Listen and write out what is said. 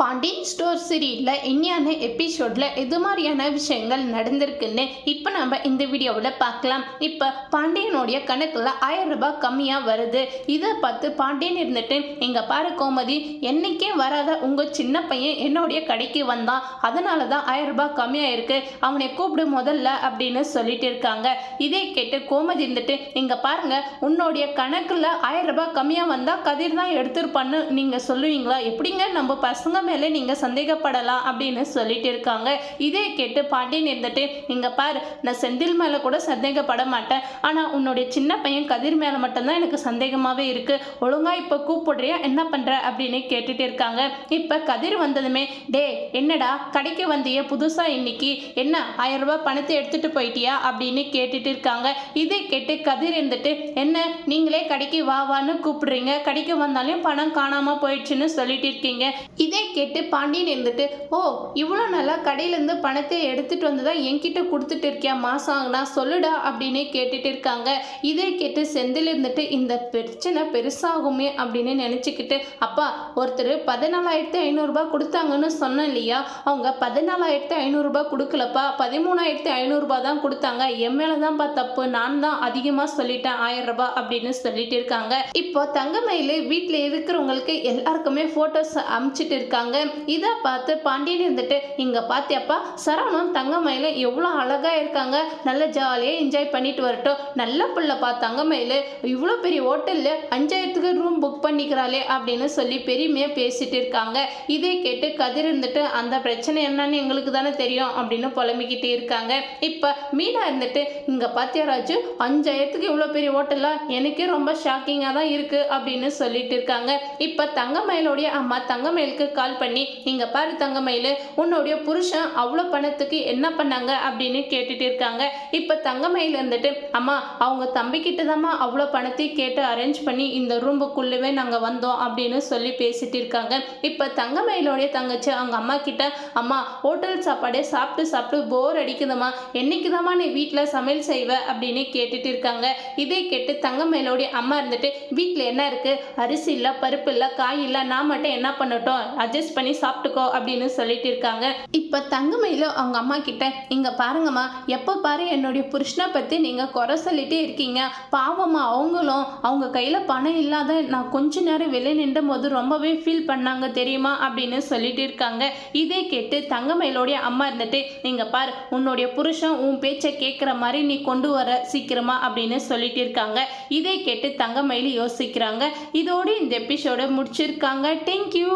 Pandian store சீரியலில் இன்னியான எபிசோடில் எது மாதிரியான விஷயங்கள் நடந்திருக்குன்னு இப்போ நம்ம இந்த வீடியோவில் பார்க்கலாம். இப்போ பாண்டியனுடைய கணக்கில் ஆயிரம் ரூபாய் கம்மியாக வருது. இதை பார்த்து பாண்டியன் இருந்துட்டு இங்கே பாரு கோமதி என்னைக்கே வராத உங்கள் சின்ன பையன் என்னுடைய கடைக்கு வந்தான். அதனால தான் ஆயிரம் ரூபாய் கம்மியாக இருக்கு அவனை கூப்பிடு முதல்ல அப்படின்னு சொல்லிட்டு இருக்காங்க. இதே கேட்டு கோமதி இருந்துட்டு இங்கே பாருங்க உன்னுடைய கணக்கில் ஆயிரம் ரூபாய் கம்மியாக வந்தால் கதிர் தான் எடுத்திருப்பான்னு நீங்கள் சொல்லுவீங்களா? எப்படிங்க நம்ம பசங்க மேலே நீங்கள் சந்தேகப்படலாம் அப்படின்னு சொல்லிட்டு இருக்காங்க. இதே கேட்டு பாண்டியன் இருந்துட்டு இங்கே பாரு நான் செந்தில் மேலே கூட சந்தேகப்பட மாட்டேன். ஆனால் உன்னுடைய சின்ன பையன் கதிர் மேலே மட்டும்தான் எனக்கு சந்தேகமாகவே இருக்குது ஒழுங்கா இப்போ கூப்பிடுறியா? என்ன பண்ணுற அப்படின்னு கேட்டுட்டு இருக்காங்க. இப்போ கதிர் வந்ததுமே டே என்னடா? கடைக்கு வந்தியே புதுசாக இன்னைக்கு? என்ன ஆயிரம் ரூபாய் பணத்தை எடுத்துட்டு போயிட்டியா? அப்படின்னு கேட்டுட்டு இருக்காங்க. இதை கேட்டு கதிர் இருந்துட்டு என்ன நீங்களே கடைக்கு வா வான்னு கூப்பிடுறீங்க. கடைக்கு வந்தாலும் பணம் காணாமல் போயிடுச்சுன்னு சொல்லிட்டு இருக்கீங்க. இதே கேட்டு பாண்டியன் இருந்துட்டு ஓ இவ்வளோ நல்லா கடையிலேருந்து பணத்தை எடுத்துட்டு வந்து தான் என்கிட்ட கொடுத்துட்டு இருக்கியா மாதம் சொல்லுடா அப்படின்னு கேட்டுட்டு இருக்காங்க. இதை கேட்டு செந்தில் இருந்துட்டு இந்த பிரச்சனை பெருசாகுமே அப்படின்னு நினச்சிக்கிட்டு அப்பா ஒருத்தர் பதினாலாயிரத்தி ஐநூறுரூபா கொடுத்தாங்கன்னு சொன்னேன் இல்லையா? அவங்க பதினாலாயிரத்தி ஐநூறுரூபா கொடுக்கலப்பா. பதிமூணாயிரத்தி ஐநூறுரூபா தான் கொடுத்தாங்க. என் மேலே தான்ப்பா தப்பு. நான் தான் அதிகமாக சொல்லிட்டேன் ஆயிரம் ரூபாய் அப்படின்னு சொல்லிட்டு இருக்காங்க. இப்போ தங்கமயில் வீட்டில் இருக்கிறவங்களுக்கு எல்லாருக்குமே ஃபோட்டோஸ் அமுச்சிட்டு இருக்காங்க. இதை பார்த்து பாண்டியன் இருந்துட்டு இங்கே பார்த்தியாப்பா சரவணம் தங்கமயில எவ்வளோ அழகாக இருக்காங்க. நல்ல ஜாலியாக என்ஜாய் பண்ணிட்டு வரட்டும். நல்ல பிள்ளைப்பா தங்கமயில். இவ்வளோ பெரிய ஹோட்டலில் அஞ்சாயிரத்துக்கு ரூம் புக் பண்ணிக்கிறாளே அப்படின்னு சொல்லி பெருமையாக பேசிட்டு இருக்காங்க. இதை கேட்டு கதிர் இருந்துட்டு அந்த பிரச்சனை என்னன்னு எங்களுக்கு தானே தெரியும் அப்படின்னு புலம்பிக்கிட்டு இருக்காங்க. இப்போ மீனா இருந்துட்டு இங்கே பார்த்தியா ராஜு அஞ்சாயிரத்துக்கு இவ்வளோ பெரிய ஹோட்டலாக எனக்கே ரொம்ப ஷாக்கிங்காக தான் இருக்குது அப்படின்னு சொல்லிட்டு இருக்காங்க. இப்போ தங்கமயிலோடைய அம்மா தங்கமயிலுக்கு கால் பண்ணி நீங்கள் பாரு தங்கமயில் உன்னுடைய புருஷன் அவ்வளோ பணத்துக்கு என்ன பண்ணாங்க? அப்படின்னு கேட்டுட்டு இருக்காங்க. இப்போ தங்கமயில் இருந்துட்டு அம்மா அவங்க தம்பிக்கிட்ட தாம்மா அவ்வளோ பணத்தையும் கேட்டு அரேஞ்ச் பண்ணி இந்த ரூம்புக்குள்ளவே நாங்கள் வந்தோம் அப்படின்னு சொல்லி பேசிட்டு இருக்காங்க. இப்போ தங்கமயிலோடைய தங்கச்சி அவங்க அம்மா கிட்ட அம்மா ஹோட்டல் சாப்பாடே சாப்பிட்டு சாப்பிட்டு போர் அடிக்குதும்மா. என்னைக்கு நீ வீட்டில் சமையல் செய்வ? அப்படின்னு கேட்டுட்டு இருக்காங்க. இதை கேட்டு தங்கமயிலோடைய அம்மா இருந்துட்டு வீட்டில் என்ன இருக்கு? அரிசி இல்லை பருப்பு இல்லை காய் இல்லை நான் மட்டும் என்ன பண்ணட்டும்? அட்ஜஸ்ட் பண்ணி சாப்பிட்டுக்கோ அப்படின்னு சொல்லிட்டு இருக்காங்க. இப்போ தங்கமயில அவங்க அம்மா கிட்ட இங்க பாருங்கம்மா எப்போ பாரு என்னுடைய புருஷனை பற்றி நீங்கள் குறை சொல்லிட்டே இருக்கீங்க. பாவம்மா அவங்களும் அவங்க கையில் பணம் இல்லாத நான் கொஞ்ச நேரம் வெளியே நின்ற போது ரொம்பவே ஃபீல் பண்ணாங்க தெரியுமா? அப்படின்னு சொல்லிட்டு இருக்காங்க. இதை கேட்டு தங்கமயிலோடைய அம்மா இருந்துட்டு நீங்கள் பாரு உன்னுடைய புருஷன் உன் பேச்சை கேட்குற மாதிரி நீ கொண்டு வர சீக்கிரமா அப்படின்னு சொல்லிட்டு இருக்காங்க. இதை கேட்டு தங்கமயில் யோசிக்கிறாங்க. இதோடு இந்த எபிசோட முடிச்சிருக்காங்க. தேங்க்யூ